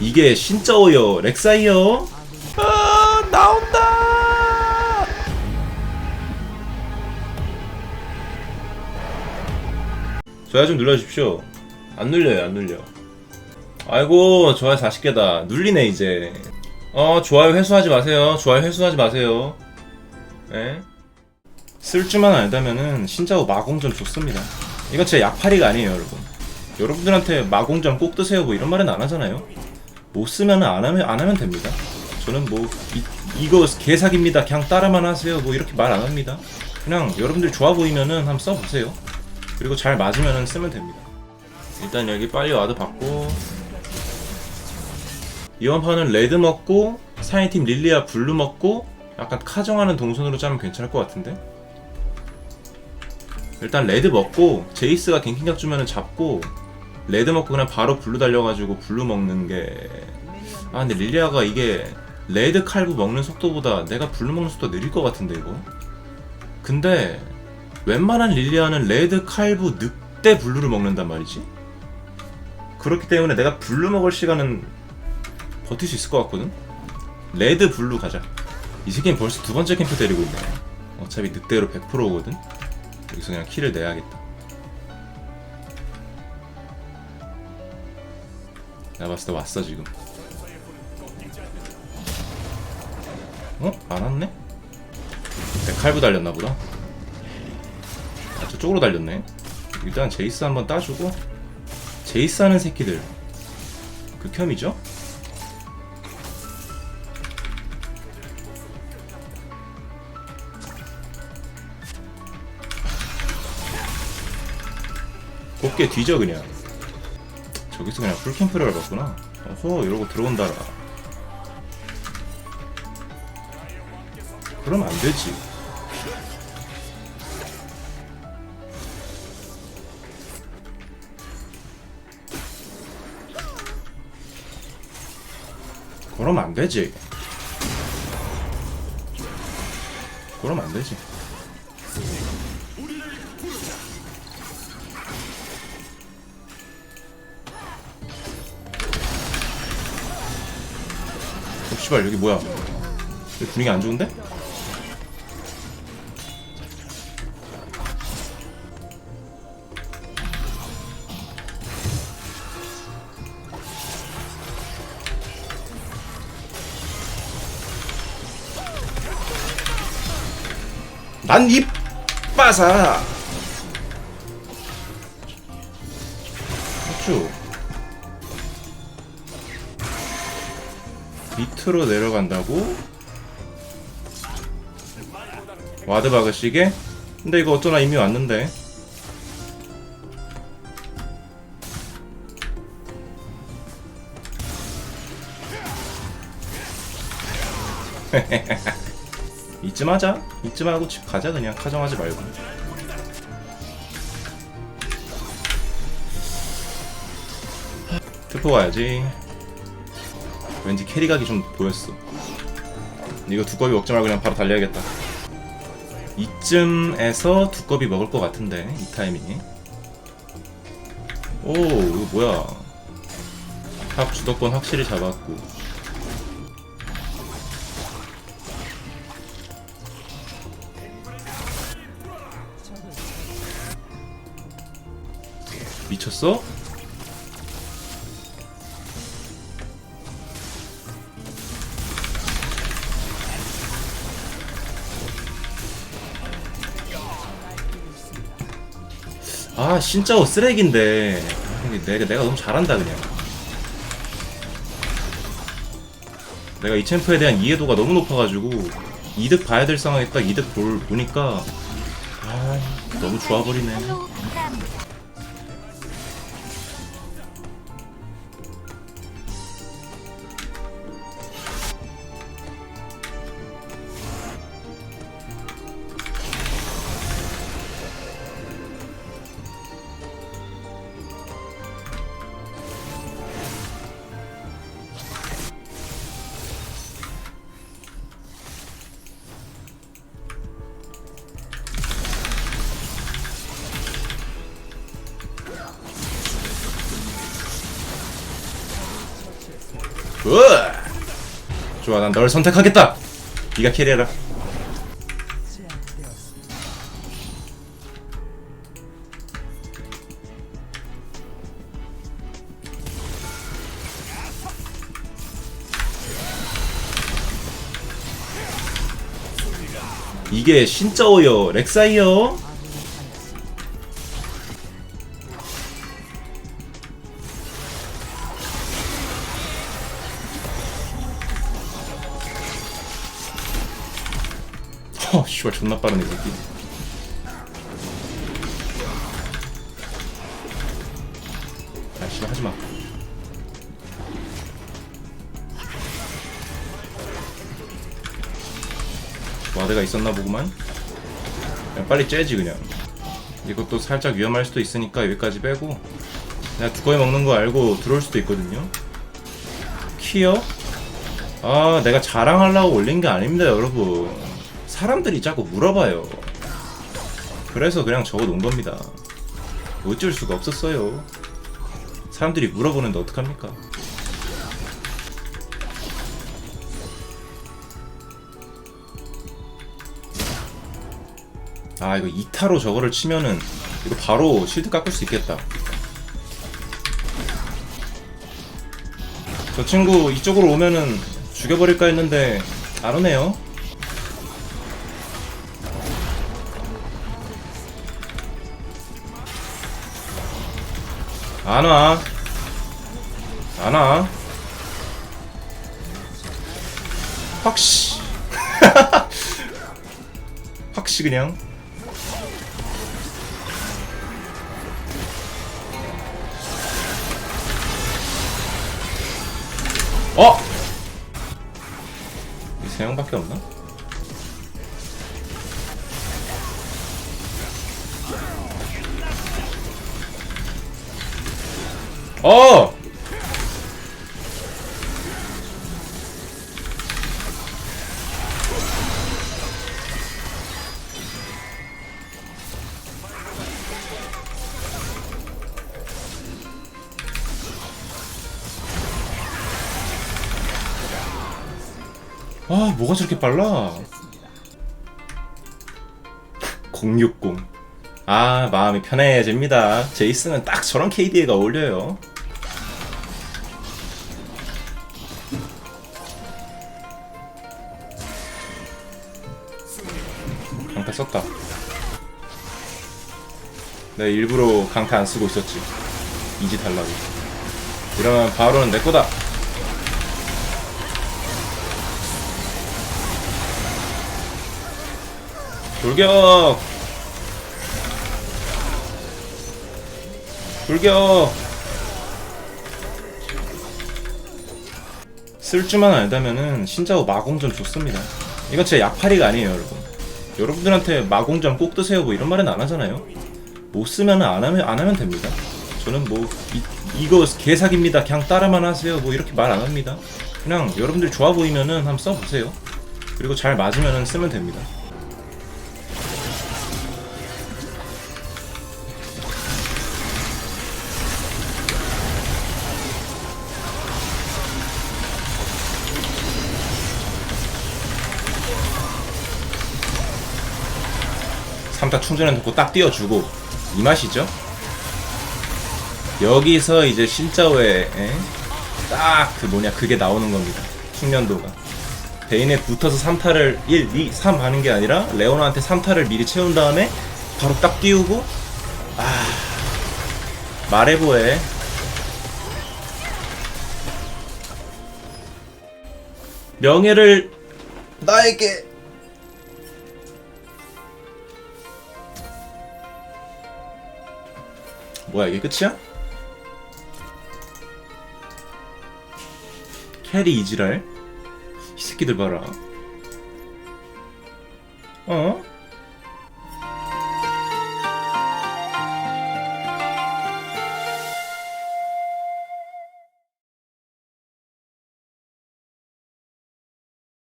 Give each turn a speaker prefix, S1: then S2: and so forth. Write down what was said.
S1: 이게 신짜오요. 렉사이요. 아 나온다! 좋아요 좀 눌러주십시오. 안 눌려요 안 눌려. 아이고 좋아요 40개다. 눌리네 이제. 어 좋아요 회수하지 마세요. 좋아요 회수하지 마세요. 예? 쓸 줄만 알다면은 신짜오 마공점 좋습니다. 이건 진짜 약팔이가 아니에요 여러분. 여러분들한테 마공점 꼭 드세요 뭐 이런 말은 안 하잖아요 못 쓰면 안 하면 안 하면 됩니다. 저는 뭐 이, 이거 개사기입니다. 그냥 따라만 하세요. 뭐 이렇게 말 안 합니다. 그냥 여러분들 좋아 보이면은 한번 써보세요. 그리고 잘 맞으면은 쓰면 됩니다. 일단 여기 빨리 와드 받고. 이번 판은 레드 먹고 상위팀 릴리아 블루 먹고 약간 카정하는 동선으로 짜면 괜찮을 것 같은데? 일단 레드 먹고 제이스가 갱킹각 주면은 잡고 레드 먹고 그냥 바로 블루 달려가지고 블루 먹는 게. 아 근데 릴리아가 이게 레드 칼부 먹는 속도보다 내가 블루 먹는 속도가 느릴 것 같은데 이거? 근데 웬만한 릴리아는 레드 칼부 늑대 블루를 먹는단 말이지? 그렇기 때문에 내가 블루 먹을 시간은 버틸 수 있을 것 같거든? 레드 블루 가자. 이 새끼는 벌써 두 번째 캠프 데리고 있네. 어차피 늑대로 100%거든? 여기서 그냥 키를 내야겠다 내가 봤을 때 왔어 지금 어? 안 왔네? 내 칼부 달렸나 보다 아 저쪽으로 달렸네 일단 제이스 한번 따주고 제이스 하는 새끼들 극혐이죠? 곱게 뒤져 그냥 저기서 그냥 풀캠프를 밟았구나. 어허 이러고 들어온다라. 그러면 안 되지. 그러면 안 되지. 그러면 안 되지 씨발 여기 뭐야? 여기 분위기 안 좋은데? 난입 빠사. 쭉. 밑으로 내려간다고? 와드 박으시게? 근데 이거 어쩌나 이미 왔는데. 이쯤 하자. 이쯤 하고 집 가자 그냥. 카정하지 말고. 투표 가야지 왠지 캐리각이 좀 보였어. 이거 두꺼비 먹지 말고 그냥 바로 달려야겠다. 이쯤에서 두꺼비 먹을 것 같은데 이 타이밍에. 오 이거 뭐야? 탑 주도권 확실히 잡았고. 미쳤어? 아 진짜 쓰레기인데. 내가 내가 너무 잘한다 그냥. 내가 이 챔프에 대한 이해도가 너무 높아가지고 이득 봐야 될 상황에 딱 이득 볼 보니까 아 너무 좋아버리네 굿 좋아 난 널 선택하겠다. 네가 캐리해라. 이게 신짜오요 렉사이요 허 씨발 존나 빠르네 이 새끼. 아 씨발 하지 마. 와드가 있었나 보구만. 그냥 빨리 째지 그냥. 이것도 살짝 위험할 수도 있으니까 여기까지 빼고. 내가 두꺼이 먹는 거 알고 들어올 수도 있거든요. 키어? 아 내가 자랑하려고 올린 게 아닙니다 여러분 사람들이 자꾸 물어봐요. 그래서 그냥 적어 놓은 겁니다. 어쩔 수가 없었어요. 사람들이 물어보는데 어떡합니까? 아 이거 2타로 저거를 치면은 이거 바로 실드 깎을 수 있겠다. 저 친구 이쪽으로 오면은 죽여버릴까 했는데 안 오네요 안 와 안 와 확시 확시 그냥 어? 이세 명밖에 없나? 어! 아, 뭐가 저렇게 빨라? 060. 아, 마음이 편해집니다. 제이스는 딱 저런 KDA가 어울려요. 썼다. 내가 일부러 강타 안 쓰고 있었지. 이지 달라고. 이러면 바로는 내 거다. 돌격! 돌격! 쓸 줄만 알다면은 신짜오 마공점 좋습니다. 이건 진짜 약팔이가 아니에요, 여러분. 여러분들한테 마공점 꼭 드세요 뭐 이런 말은 안 하잖아요. 못 쓰면 안 하면 안 하면 됩니다. 저는 뭐 이, 이거 개사기입니다. 그냥 따라만 하세요. 뭐 이렇게 말 안 합니다. 그냥 여러분들 좋아 보이면은 한번 써보세요. 그리고 잘 맞으면은 쓰면 됩니다. 삼타 충전해 놓고 딱 띄워주고 이 맛이죠? 여기서 이제 신짜오에 딱 그 뭐냐 그게 나오는 겁니다. 숙련도가. 베인에 붙어서 3타를 1, 2, 3 하는 게 아니라 레오나한테 3타를 미리 채운 다음에 바로 딱 띄우고 아 말해보해 명예를 나에게 뭐야 이게 끝이야? 캐리 이지랄 이 새끼들 봐라 어?